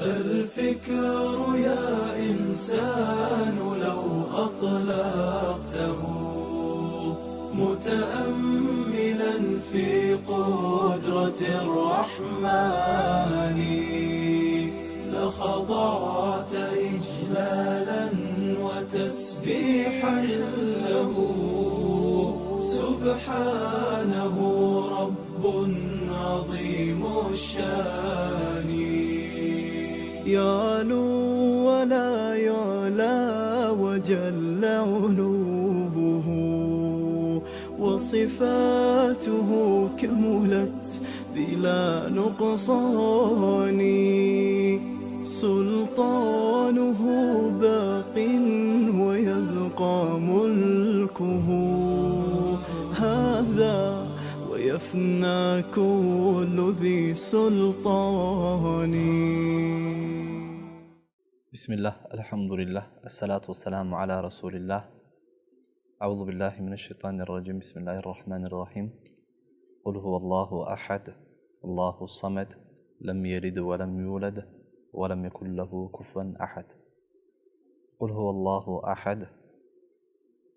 الفكر يا إنسان لو أطلقته متأملا في قدرة الرحمن لخضعت إجلالا وتسبيحا له. سبحانه رب عظيم الشأن. يعلو ولا يعلى وجل علوه وصفاته كملت بلا نقصان. سلطانه باق ويبقى ملكه. هذا ويفنى كل ذي سلطان. Bismillah, elhamdülillah, esselatu vesselamu ala Resulillah. Euzu billahi mineşşeytanirracim, bismillahirrahmanirrahim. Kul huvallahu ahad, Allahu samed, lem yelid ve lem yulad ve lem yekun lehu kufuven ahad. Kul huvallahu ahad.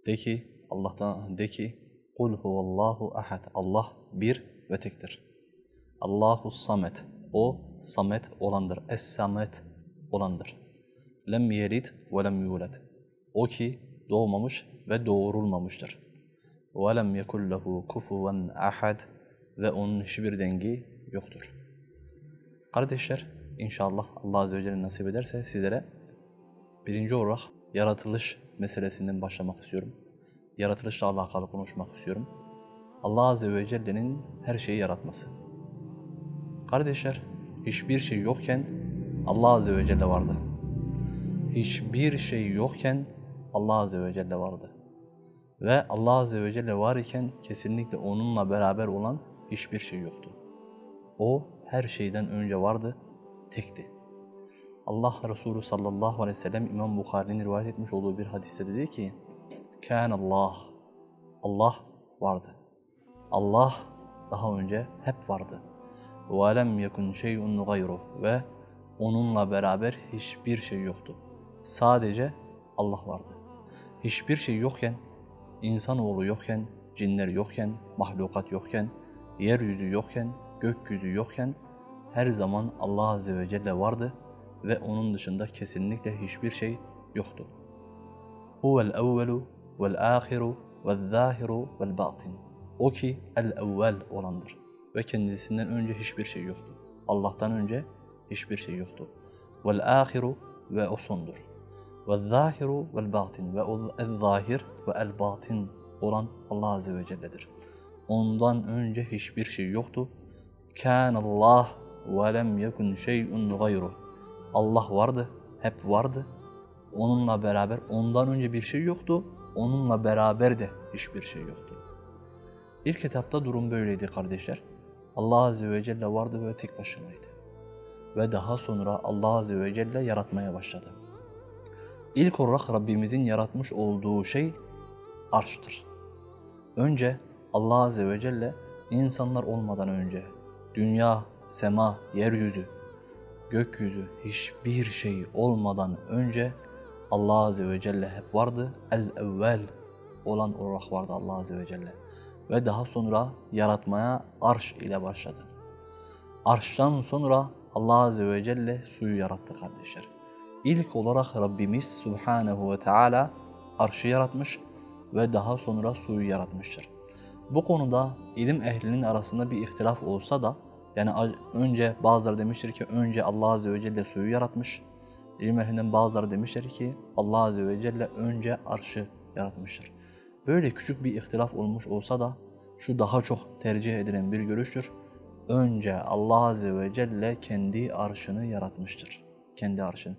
De ki, Allah'tan de ki, Kul huvallahu ahad. Allah bir ve tektir. Allahu samed. O samet olandır. Es-samet olandır. Lem yelid ve lem yulad. O ki doğmamış ve doğurulmamıştır. Ve lem yekun lehu kufuven ahad ve onun hiçbir dengi yoktur. Kardeşler, inşallah Allah Azze ve Celle nasip ederse sizlere birinci olarak yaratılış meselesinden başlamak istiyorum. Yaratılışla alakalı konuşmak istiyorum. Allah Azze ve Celle'nin her şeyi yaratması. Kardeşler, hiçbir şey yokken Allah Azze ve Celle vardı Hiçbir şey yokken Allah Azze ve Celle vardı. Ve Allah Azze ve Celle var iken kesinlikle onunla beraber olan hiçbir şey yoktu. O her şeyden önce vardı, tekti. Allah Resulü sallallahu aleyhi ve sellem İmam Bukhari'nin rivayet etmiş olduğu bir hadiste dedi ki Kâne Allah, Allah vardı. Allah daha önce hep vardı. وَلَمْ يَكُنْ شَيْءٌ غَيْرُهُ Ve onunla beraber hiçbir şey yoktu. Sadece Allah vardı. Hiçbir şey yokken, insanoğlu yokken, cinler yokken, mahlukat yokken, yeryüzü yokken, gökyüzü yokken her zaman Allah Azze ve Celle vardı ve onun dışında kesinlikle hiçbir şey yoktu. Huvel evvelu vel ahiru vel zahiru vel batin. O ki el evvel olandır ve kendisinden önce hiçbir şey yoktu. Allah'tan önce hiçbir şey yoktu. Vel ahiru ve o sondur. Vel zahiru ve el zahir ve el batin olan Allah Azze ve Celle'dir. Ondan önce hiçbir şey yoktu. Kâne Allah ve lem yekun şey'un gayruh. Allah vardı, hep vardı. Onunla beraber ondan önce bir şey yoktu. Onunla beraber de hiçbir şey yoktu. İlk etapta durum böyleydi kardeşler. Allah Azze ve Celle vardı ve tek başınaydı. Ve daha sonra Allah Azze ve Celle yaratmaya başladı. İlk olarak Rabbimizin yaratmış olduğu şey arştır. Önce Allah Azze ve Celle insanlar olmadan önce dünya, sema, yeryüzü, gökyüzü hiçbir şey olmadan önce Allah Azze ve Celle hep vardı. El-evvel olan olarak vardı Allah Azze ve Celle. Ve daha sonra yaratmaya arş ile başladı. Arştan sonra Allah Azze ve Celle suyu yarattı kardeşler. İlk olarak Rabbimiz Subhanehu ve Teala arşı yaratmış ve daha sonra suyu yaratmıştır. Bu konuda ilim ehlinin arasında bir ihtilaf olsa da yani önce bazıları demiştir ki önce Allah Azze ve Celle suyu yaratmış. İlim ehlinden bazıları demişler ki Allah Azze ve Celle önce arşı yaratmıştır. Böyle küçük bir ihtilaf olmuş olsa da şu daha çok tercih edilen bir görüştür. Önce Allah Azze ve Celle kendi arşını yaratmıştır. Kendi arşını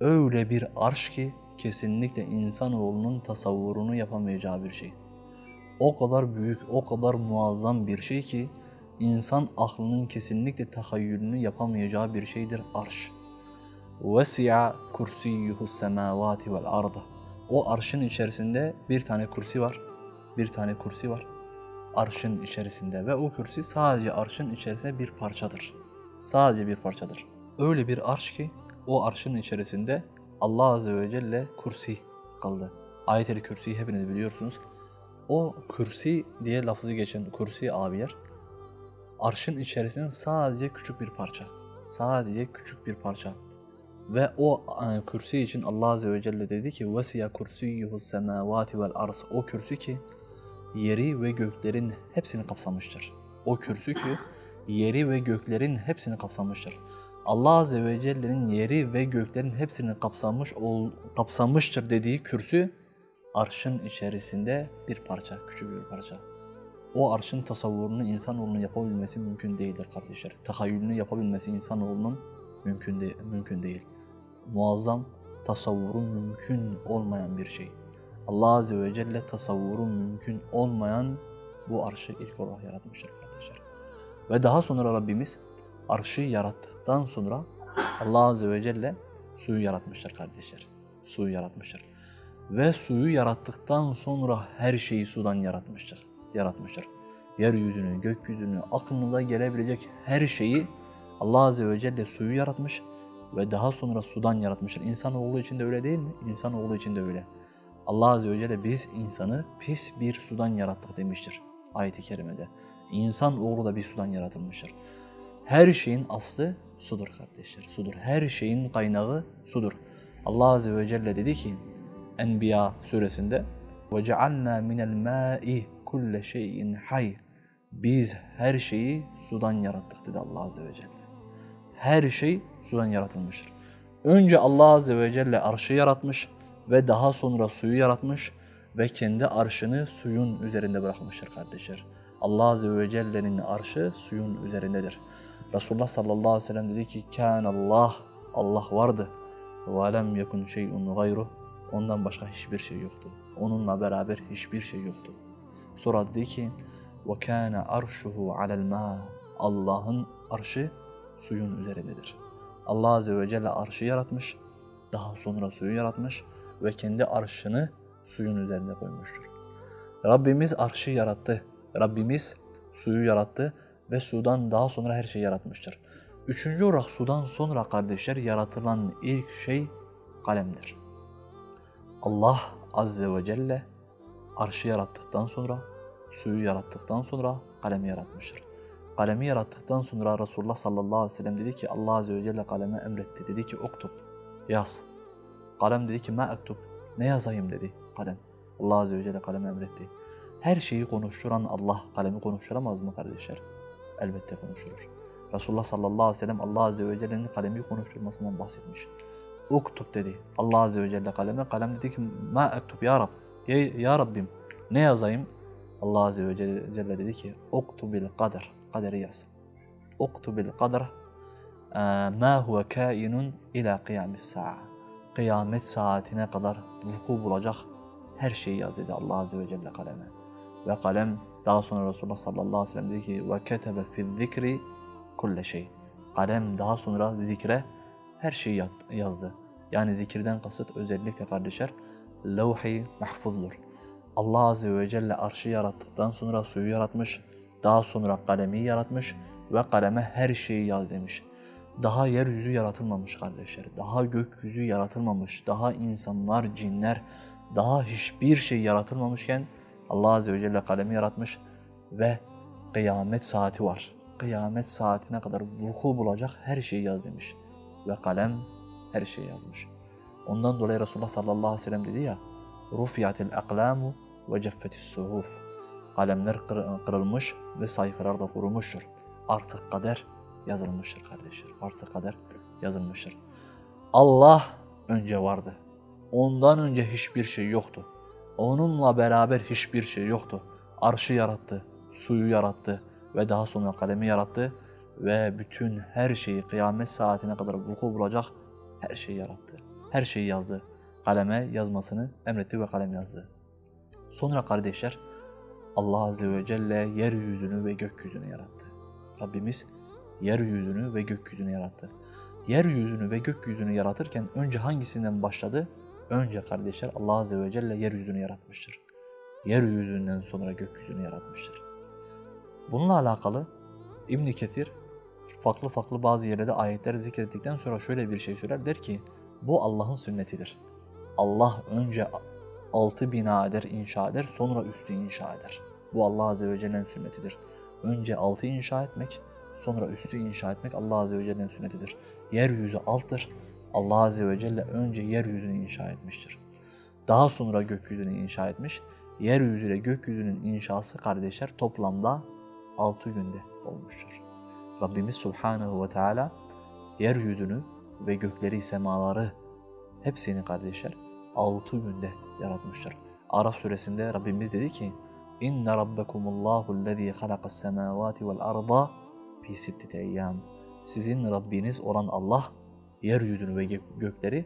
Öyle bir arş ki kesinlikle insanoğlunun tasavvurunu yapamayacağı bir şey. O kadar büyük, o kadar muazzam bir şey ki insan aklının kesinlikle tahayyülünü yapamayacağı bir şeydir arş. وَسِعَ كُرْسِيُّهُ السَّمَاوَاتِ وَالْاَرْضَ O arşın içerisinde bir tane kursi var. Bir tane kursi var. Arşın içerisinde ve o kursi sadece arşın içerisinde bir parçadır. Sadece bir parçadır. öyle bir arş ki o arşın içerisinde Allah Azze ve Celle kursi kaldı. Ayet-el Kürsi'yi hepiniz biliyorsunuz. O kürsi diye lafızı geçen kursi abiyer arşın içerisinde sadece küçük bir parça. Sadece küçük bir parça. Ve o e, kürsi için Allah Azze ve Celle dedi ki وَسِيَ كُرْسِيُّهُ السَّمَاوَاتِ وَالْأَرْضِ O kürsü ki yeri ve göklerin hepsini kapsamıştır. O kürsü ki yeri ve göklerin hepsini kapsamıştır. Allah Azze ve Celle'nin yeri ve göklerin hepsini kapsamış ol, kapsamıştır dediği kürsü arşın içerisinde bir parça, küçük bir parça. O arşın tasavvurunu insanoğlunun yapabilmesi mümkün değildir kardeşler. Tahayyülünü yapabilmesi insanoğlunun mümkün, de, mümkün değil. Muazzam, tasavvuru mümkün olmayan bir şey. Allah Azze ve Celle tasavvuru mümkün olmayan bu arşı ilk olarak yaratmıştır kardeşler. Ve daha sonra Rabbimiz arşı yarattıktan sonra Allah Azze ve Celle suyu yaratmıştır kardeşler. Suyu yaratmıştır. Ve suyu yarattıktan sonra her şeyi sudan yaratmıştır. Yaratmıştır. Yeryüzünü, gökyüzünü, aklınıza gelebilecek her şeyi Allah Azze ve Celle suyu yaratmış ve daha sonra sudan yaratmıştır. İnsanoğlu için de öyle değil mi? İnsanoğlu için de öyle. Allah Azze ve Celle biz insanı pis bir sudan yarattık demiştir ayet-i kerimede. İnsan oğlu da bir sudan yaratılmıştır. Her şeyin aslı sudur kardeşler, sudur. Her şeyin kaynağı sudur. Allah Azze ve Celle dedi ki Enbiya suresinde وَجَعَلْنَا مِنَ الْمَاءِ كُلَّ شَيْءٍ حَيٍّ Biz her şeyi sudan yarattık dedi Allah Azze ve Celle. Her şey sudan yaratılmıştır. Önce Allah Azze ve Celle arşı yaratmış ve daha sonra suyu yaratmış ve kendi arşını suyun üzerinde bırakmıştır kardeşler. Allah Azze ve Celle'nin arşı suyun üzerindedir. Resulullah sallallahu aleyhi ve sellem dedi ki Allah, Allah vardı. Ve lem yekun şey'un gayru. Ondan başka hiçbir şey yoktu. Onunla beraber hiçbir şey yoktu. Sonra dedi ki ve kâne arşuhu alel mâ. Allah'ın arşı suyun üzerindedir. Allah Azze ve Celle arşı yaratmış, daha sonra suyu yaratmış ve kendi arşını suyun üzerine koymuştur. Rabbimiz arşı yarattı. Rabbimiz suyu yarattı ve sudan daha sonra her şeyi yaratmıştır. Üçüncü olarak sudan sonra kardeşler yaratılan ilk şey kalemdir. Allah Azze ve Celle arşı yarattıktan sonra, suyu yarattıktan sonra kalemi yaratmıştır. Kalemi yarattıktan sonra Resulullah sallallahu aleyhi ve sellem dedi ki Allah Azze ve Celle kaleme emretti. Dedi ki oktup, yaz. Kalem dedi ki ma ektub, ne yazayım dedi kalem. Allah Azze ve Celle kaleme emretti. Her şeyi konuşturan Allah kalemi konuşturamaz mı kardeşler? Elbette konuşturur. Resulullah sallallahu aleyhi ve sellem Allah Azze ve Celle'nin kalemi konuşturmasından bahsetmiş. Uktub dedi. Allah Azze ve Celle kaleme. Kalem dedi ki ma ektub ya Rab. Ya, ya Rabbim ne yazayım? Allah Azze ve Celle dedi ki uktubil kader. Kaderi yaz. Uktubil kader ma huve kainun ila kıyamis sa'a. Kıyamet saatine kadar vuku bulacak her şeyi yaz dedi Allah Azze ve Celle kaleme. Ve kalem daha sonra Resulullah sallallahu aleyhi ve sellem dedi ki ve ketebe fil zikri kulle şey. Kalem daha sonra zikre her şeyi yazdı. Yani zikirden kasıt özellikle kardeşler levh-i mahfuzdur. Allah Azze ve Celle arşı yarattıktan sonra suyu yaratmış, daha sonra kalemi yaratmış ve kaleme her şeyi yaz demiş. Daha yeryüzü yaratılmamış kardeşler, daha gökyüzü yaratılmamış, daha insanlar, cinler, daha hiçbir şey yaratılmamışken Allah Azze ve Celle kalemi yaratmış ve kıyamet saati var. Kıyamet saatine kadar vuku bulacak her şeyi yaz demiş. Ve kalem her şeyi yazmış. Ondan dolayı Resulullah sallallahu aleyhi ve sellem dedi ya Rufiyatil aklamu ve ceffetis suhuf Kalemler kırılmış ve sayfalar da kurumuştur. Artık kader yazılmıştır kardeşler. Artık kader yazılmıştır. Allah önce vardı. Ondan önce hiçbir şey yoktu. Onunla beraber hiçbir şey yoktu. Arşı yarattı, suyu yarattı ve daha sonra kalemi yarattı ve bütün her şeyi kıyamet saatine kadar vuku bulacak her şeyi yarattı. Her şeyi yazdı. Kaleme yazmasını emretti ve kalem yazdı. Sonra kardeşler Allah Azze ve Celle yeryüzünü ve gökyüzünü yarattı. Rabbimiz yeryüzünü ve gökyüzünü yarattı. Yeryüzünü ve gökyüzünü yaratırken önce hangisinden başladı? Önce kardeşler Allah Azze ve Celle yeryüzünü yaratmıştır. Yeryüzünden sonra gökyüzünü yaratmıştır. Bununla alakalı İbn Kethir farklı farklı bazı yerlerde ayetler zikrettikten sonra şöyle bir şey söyler. Der ki bu Allah'ın sünnetidir. Allah önce altı bina eder, inşa eder, sonra üstü inşa eder. Bu Allah Azze ve Celle'nin sünnetidir. Önce altı inşa etmek, sonra üstü inşa etmek Allah Azze ve Celle'nin sünnetidir. Yeryüzü alttır. Allah Azze ve Celle önce yeryüzünü inşa etmiştir. Daha sonra gökyüzünü inşa etmiş. Yeryüzü ile gökyüzünün inşası kardeşler toplamda altı günde olmuştur. Rabbimiz Subhanahu ve Teala yeryüzünü ve gökleri, semaları hepsini kardeşler altı günde yaratmıştır. Araf suresinde Rabbimiz dedi ki İnne rabbekumullahu lezî halakas semâvâti vel arda fi sitteti eyyâm. Sizin Rabbiniz olan Allah yeryüzünü ve gökleri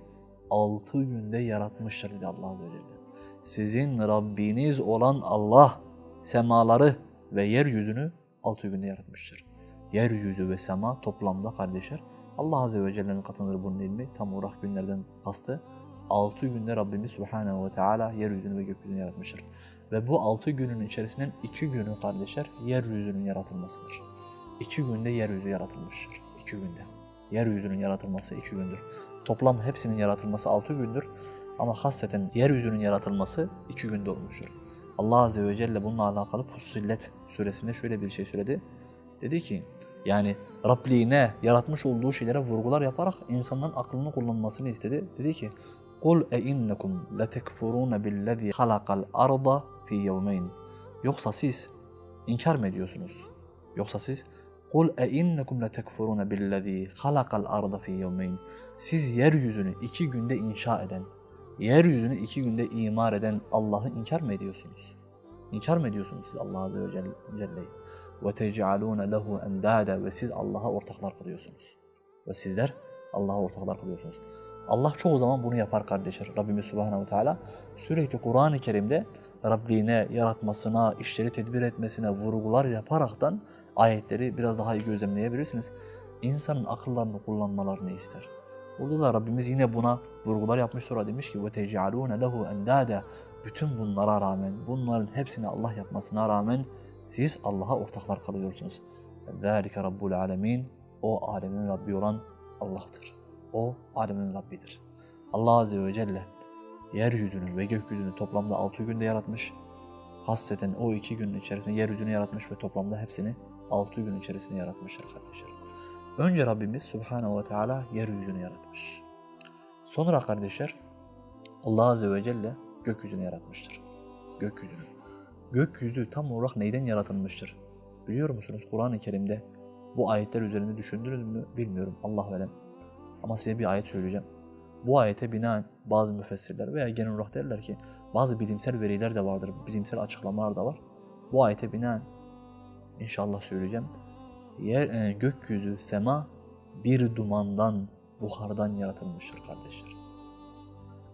altı günde yaratmıştır dedi Allah Azze ve Celle. Sizin Rabbiniz olan Allah semaları ve yeryüzünü altı günde yaratmıştır. Yeryüzü ve sema toplamda kardeşler Allah Azze ve Celle'nin katındır bunun ilmi. Tam olarak günlerden kastı. Altı günde Rabbimiz Subhanahu ve Teala yeryüzünü ve gökyüzünü yaratmıştır. Ve bu altı günün içerisinden iki günü kardeşler yeryüzünün yaratılmasıdır. İki günde yeryüzü yaratılmıştır. İki günde Yeryüzünün yaratılması iki gündür. Toplam hepsinin yaratılması altı gündür. Ama hasreten yeryüzünün yaratılması iki günde olmuştur. Allah Azze ve Celle bununla alakalı Fussilet suresinde şöyle bir şey söyledi. Dedi ki yani Rabliğine yaratmış olduğu şeylere vurgular yaparak insanların aklını kullanmasını istedi. Dedi ki قُلْ اَاِنَّكُمْ لَتَكْفُرُونَ بِالَّذ۪ي خَلَقَ الْأَرْضَ ف۪ي يَوْمَيْنِ Yoksa siz inkar mı ediyorsunuz? Yoksa siz Kul e innekum letekfuruna billezî halakal arda fî. Siz yeryüzünü iki günde inşa eden, yeryüzünü iki günde imar eden Allah'ı inkar mı ediyorsunuz? İnkar mı ediyorsunuz siz Allah Azze ve Celle'yi? Ve tec'alûne lehu endâde ve siz Allah'a ortaklar kılıyorsunuz. Ve sizler Allah'a ortaklar kılıyorsunuz. Allah çoğu zaman bunu yapar kardeşler. Rabbimiz Subhanahu Teala sürekli Kur'an-ı Kerim'de Rabbine, yaratmasına, işleri tedbir etmesine vurgular yaparaktan ayetleri biraz daha iyi gözlemleyebilirsiniz. İnsanın akıllarını kullanmalarını ister. Burada da Rabbimiz yine buna vurgular yapmış sonra demiş ki وَتَجْعَلُونَ لَهُ اَنْدَادًا Bütün bunlara rağmen, bunların hepsini Allah yapmasına rağmen siz Allah'a ortaklar kalıyorsunuz. ذَٰلِكَ رَبُّ الْعَالَمِينَ O alemin Rabbi olan Allah'tır. O alemin Rabbidir. Allah Azze ve Celle yeryüzünü ve gökyüzünü toplamda altı günde yaratmış. Hasreten o iki günün içerisinde yeryüzünü yaratmış ve toplamda hepsini altı gün içerisinde yaratmışlar kardeşler. Önce Rabbimiz Subhanahu ve Teala yeryüzünü yaratmış. Sonra kardeşler Allah Azze ve Celle gökyüzünü yaratmıştır. Gökyüzünü. Gökyüzü tam olarak neyden yaratılmıştır? Biliyor musunuz Kur'an-ı Kerim'de bu ayetler üzerinde düşündünüz mü bilmiyorum Allah velem. Ama size bir ayet söyleyeceğim. Bu ayete binaen bazı müfessirler veya genel olarak derler ki bazı bilimsel veriler de vardır, bilimsel açıklamalar da var. Bu ayete binaen inşallah söyleyeceğim. Yer, e, gökyüzü, sema bir dumandan, buhardan yaratılmıştır kardeşler.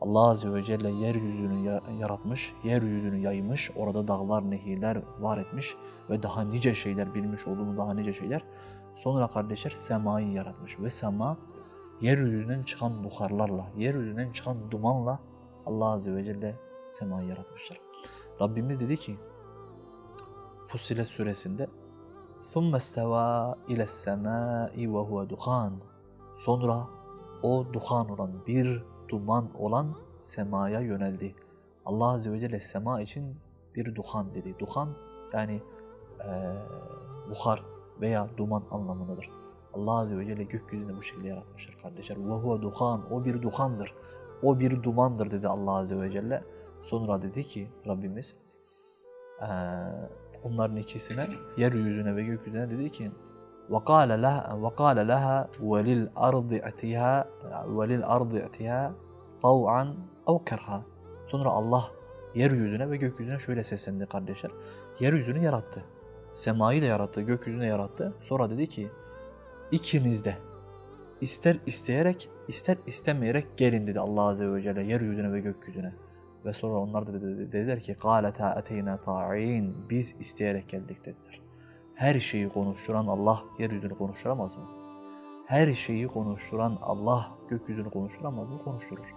Allah Azze ve Celle yeryüzünü yaratmış, yeryüzünü yaymış, orada dağlar, nehirler var etmiş ve daha nice şeyler bilmiş olduğumuz daha nice şeyler. Sonra kardeşler semayı yaratmış ve sema yeryüzünden çıkan buharlarla, yeryüzünden çıkan dumanla Allah Azze ve Celle semayı yaratmıştır. Rabbimiz dedi ki Fussilet suresinde ثُمَّ اسْتَوَى اِلَى السَّمَاءِ وَهُوَ دُخَانٍ Sonra o duhan olan, bir duman olan semaya yöneldi. Allah Azze ve Celle sema için bir duhan dedi. Duhan yani e, buhar veya duman anlamındadır. Allah Azze ve Celle gökyüzünü bu şekilde yaratmıştır kardeşler. وَهُوَ duhan, o bir duhandır. O bir dumandır dedi Allah Azze ve Celle. Sonra dedi ki Rabbimiz e, onların ikisine, yeryüzüne ve gökyüzüne dedi ki وقال لها وقال لها وللأرض ائتها وللأرض ائتها طوعا أو كرها. Sonra Allah yeryüzüne ve gökyüzüne şöyle seslendi kardeşler. Yeryüzünü yarattı. Semayı da yarattı, gökyüzünü de yarattı. Sonra dedi ki ikiniz de ister isteyerek ister istemeyerek gelin dedi Allah Azze ve Celle yeryüzüne ve gökyüzüne. Ve sonra onlar da dediler ki قَالَتَا اَتَيْنَا طَاعِينَ Biz isteyerek geldik dediler. Her şeyi konuşturan Allah yeryüzünü konuşturamaz mı? Her şeyi konuşturan Allah gökyüzünü konuşturamaz mı? Konuşturur.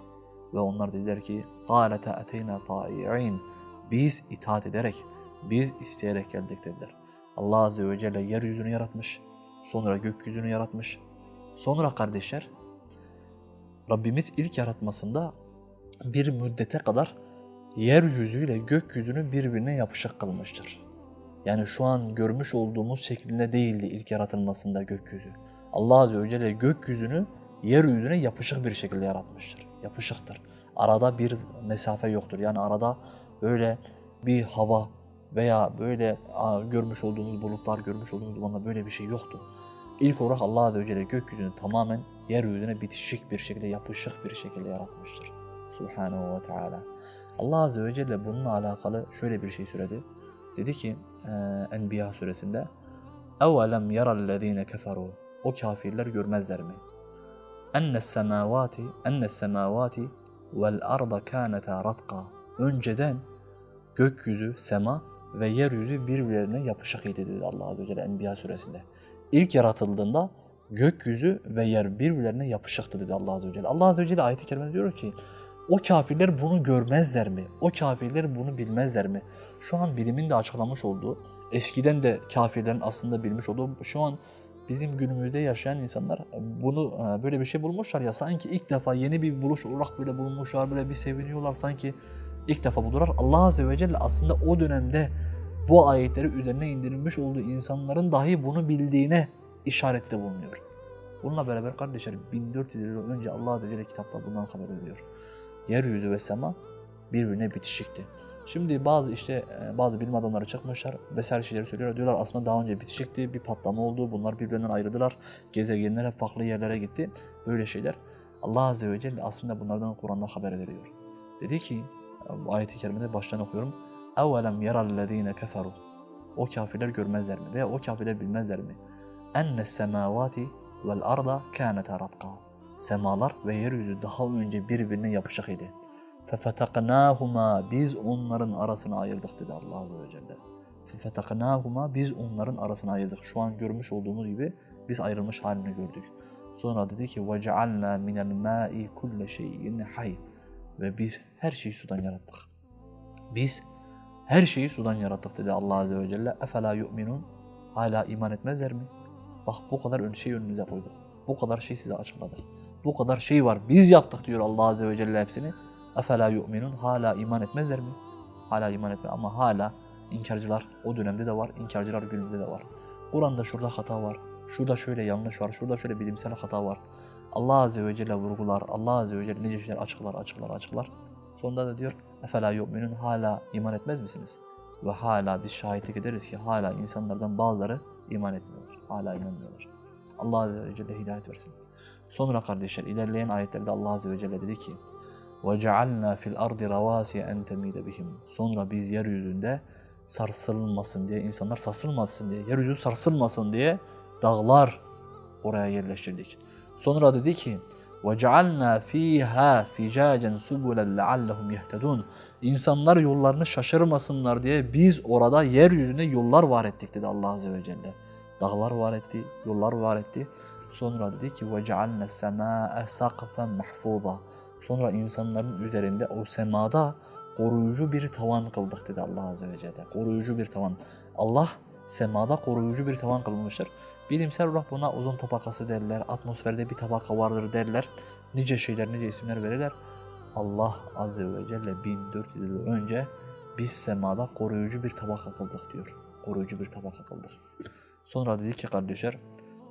Ve onlar dediler ki قَالَتَا اَتَيْنَا طَاعِينَ Biz itaat ederek, biz isteyerek geldik dediler. Allah Azze ve Celle yeryüzünü yaratmış, Sonra gökyüzünü yaratmış. Sonra kardeşler Rabbimiz ilk yaratmasında bir müddete kadar yeryüzüyle gökyüzünü birbirine yapışık kılmıştır. Yani şu an görmüş olduğumuz şeklinde değildi ilk yaratılmasında gökyüzü. Allah Azze ve Celle gökyüzünü yeryüzüne yapışık bir şekilde yaratmıştır. Yapışıktır. Arada bir mesafe yoktur. Yani arada böyle bir hava veya böyle görmüş olduğumuz bulutlar, görmüş olduğumuz dumanlar böyle bir şey yoktu. İlk olarak Allah Azze ve Celle gökyüzünü tamamen yeryüzüne bitişik bir şekilde, yapışık bir şekilde yaratmıştır. Subhanahu ve Teala. Allah Azze ve Celle bununla alakalı şöyle bir şey söyledi. Dedi ki e, Enbiya suresinde اَوَلَمْ يَرَ الَّذ۪ينَ كَفَرُوا O kafirler görmezler mi? اَنَّ السَّمَاوَاتِ اَنَّ السَّمَاوَاتِ وَالْاَرْضَ كَانَتَا رَتْقًا Önceden gökyüzü, sema ve yeryüzü birbirlerine yapışık idi dedi Allah Azze ve Celle Enbiya suresinde. İlk yaratıldığında gökyüzü ve yer birbirlerine yapışıktı dedi Allah Azze ve Celle. Allah Azze ve Celle ayet-i kerimede diyor ki o kafirler bunu görmezler mi? O kafirler bunu bilmezler mi? Şu an bilimin de açıklamış olduğu, eskiden de kafirlerin aslında bilmiş olduğu, şu an bizim günümüzde yaşayan insanlar bunu e, böyle bir şey bulmuşlar ya sanki ilk defa yeni bir buluş olarak böyle bulmuşlar, böyle bir seviniyorlar sanki ilk defa buldular. Allah Azze ve Celle aslında o dönemde bu ayetleri üzerine indirilmiş olduğu insanların dahi bunu bildiğine işarette bulunuyor. Bununla beraber kardeşlerim 1400 yıl önce Allah Azze ve Celle kitapta bundan haber veriyor yeryüzü ve sema birbirine bitişikti. Şimdi bazı işte e, bazı bilim adamları çıkmışlar vesaire şeyleri söylüyorlar. Diyorlar aslında daha önce bitişikti, bir patlama oldu, bunlar birbirinden ayrıldılar. Gezegenler hep farklı yerlere gitti. Böyle şeyler. Allah Azze ve Celle aslında bunlardan Kur'an'da haber veriyor. Dedi ki, bu ayeti kerimede baştan okuyorum. اَوَلَمْ يَرَ الَّذ۪ينَ كَفَرُوا O kafirler görmezler mi? Veya o kafirler bilmezler mi? اَنَّ السَّمَاوَاتِ وَالْاَرْضَ كَانَتَا رَتْقًا Semalar ve yeryüzü daha önce birbirine yapışık idi. فَفَتَقْنَاهُمَا Biz onların arasını ayırdık dedi Allah Azze ve Celle. فَفَتَقْنَاهُمَا Biz onların arasını ayırdık. Şu an görmüş olduğumuz gibi biz ayrılmış halini gördük. Sonra dedi ki وَجَعَلْنَا مِنَ الْمَاءِ كُلَّ شَيْءٍ حَيٍّ Ve biz her şeyi sudan yarattık. Biz her şeyi sudan yarattık dedi Allah Azze ve Celle. اَفَلَا يُؤْمِنُونَ Hala iman etmezler mi? Bak bu kadar şey önünüze koyduk. Bu kadar şey size açıkladık. Bu kadar şey var. Biz yaptık diyor Allah Azze ve Celle hepsini. Efela yu'minun. Hala iman etmezler mi? Hala iman etme ama hala inkarcılar o dönemde de var. inkarcılar günümüzde de var. Kur'an'da şurada hata var. Şurada şöyle yanlış var. Şurada şöyle bilimsel hata var. Allah Azze ve Celle vurgular. Allah Azze ve Celle nice şeyler açıklar, açıklar, açıklar. Sonunda da diyor Efela yu'minun. Hala iman etmez misiniz? Ve hala biz şahitlik ederiz ki hala insanlardan bazıları iman etmiyorlar. Hala inanmıyorlar. Allah Azze ve Celle hidayet versin. Sonra kardeşler ilerleyen ayetlerde Allah Azze ve Celle dedi ki وَجَعَلْنَا فِي الْأَرْضِ رَوَاسِيَ اَنْ تَمِيدَ بِهِمْ Sonra biz yeryüzünde sarsılmasın diye, insanlar sarsılmasın diye, yeryüzü sarsılmasın diye dağlar oraya yerleştirdik. Sonra dedi ki وَجَعَلْنَا ف۪يهَا فِجَاجًا سُبُلًا لَعَلَّهُمْ يَهْتَدُونَ İnsanlar yollarını şaşırmasınlar diye biz orada yeryüzüne yollar var ettik dedi Allah Azze ve Celle. Dağlar var etti, yollar var etti. Sonra dedi ki وَجَعَلْنَا السَّمَاءَ سَقْفًا مَحْفُوظًا Sonra insanların üzerinde o semada koruyucu bir tavan kıldık dedi Allah Azze ve Celle. Koruyucu bir tavan. Allah semada koruyucu bir tavan kılmıştır. Bilimsel olarak buna ozon tabakası derler, atmosferde bir tabaka vardır derler. Nice şeyler, nice isimler verirler. Allah Azze ve Celle 1400 yıl önce biz semada koruyucu bir tabaka kıldık diyor. Koruyucu bir tabaka kıldık. Sonra dedi ki kardeşler,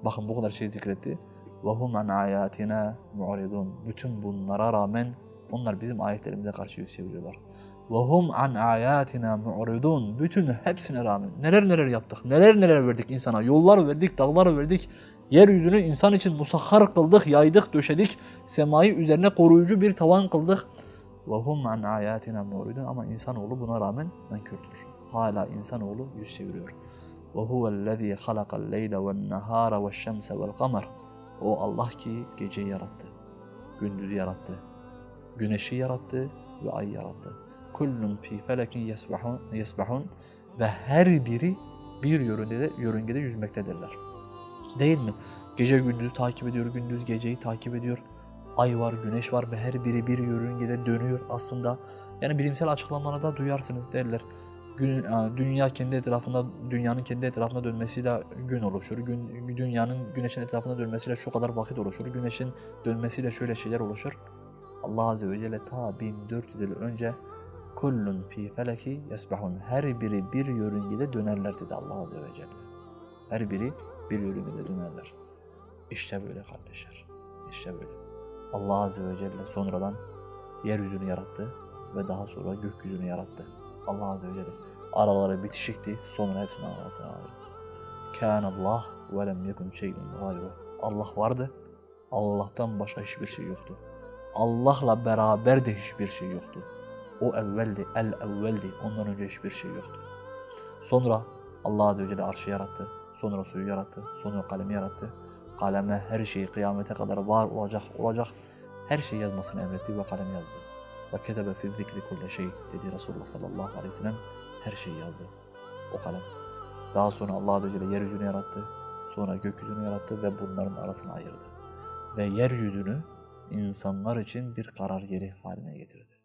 bakın bu kadar şey zikretti. وَهُمْ عَنْ آيَاتِنَا مُعْرِضُونَ Bütün bunlara rağmen onlar bizim ayetlerimize karşı yüz çeviriyorlar. وَهُمْ عَنْ آيَاتِنَا مُعْرِضُونَ Bütün hepsine rağmen neler neler yaptık, neler neler verdik insana. Yollar verdik, dağlar verdik. Yeryüzünü insan için musahhar kıldık, yaydık, döşedik. Semayı üzerine koruyucu bir tavan kıldık. وَهُمْ عَنْ آيَاتِنَا مُعْرِضُونَ Ama insanoğlu buna rağmen nankördür. Hala insanoğlu yüz çeviriyor. وَهُوَ الَّذ۪ي خَلَقَ اللَّيْلَ وَالنَّهَارَ وَالشَّمْسَ وَالْقَمَرَ O Allah ki geceyi yarattı, gündüzü yarattı, güneşi yarattı ve ay yarattı. Kullun fi felekin yesbahun, yesbahun ve her biri bir yörüngede, yörüngede yüzmektedirler. Değil mi? Gece gündüzü takip ediyor, gündüz geceyi takip ediyor. Ay var, güneş var ve her biri bir yörüngede dönüyor aslında. Yani bilimsel açıklamalarda duyarsınız derler. Gün, yani dünya kendi etrafında, dünyanın kendi etrafında dönmesiyle gün oluşur. Gün, dünyanın güneşin etrafında dönmesiyle şu kadar vakit oluşur. Güneşin dönmesiyle şöyle şeyler oluşur. Allah Azze ve Celle ta 1400 yıl önce kullun fi feleki yesbahun. Her biri bir yörüngede dönerler dedi Allah Azze ve Celle. Her biri bir yörüngede dönerler. İşte böyle kardeşler. İşte böyle. Allah Azze ve Celle sonradan yeryüzünü yarattı ve daha sonra gökyüzünü yarattı. Allah Azze ve Celle araları bitişikti sonra hepsini arasına ayırdı. Kâne Allah ve lem yekun şeyun gayru. Allah vardı. Allah'tan başka hiçbir şey yoktu. Allah'la beraber de hiçbir şey yoktu. O evveldi, el evveldi. Ondan önce hiçbir şey yoktu. Sonra Allah Azze ve Celle arşı yarattı. Sonra suyu yarattı. Sonra kalemi yarattı. Kaleme her şeyi kıyamete kadar var olacak, olacak. Her şeyi yazmasını emretti ve kalem yazdı. Ve ketebe fi zikri kulle şey dedi Resulullah sallallahu aleyhi ve sellem. Her şeyi yazdı. O kalem. Daha sonra Allah Azze ve Celle yeryüzünü yarattı. Sonra gökyüzünü yarattı ve bunların arasını ayırdı. Ve yeryüzünü insanlar için bir karar yeri haline getirdi.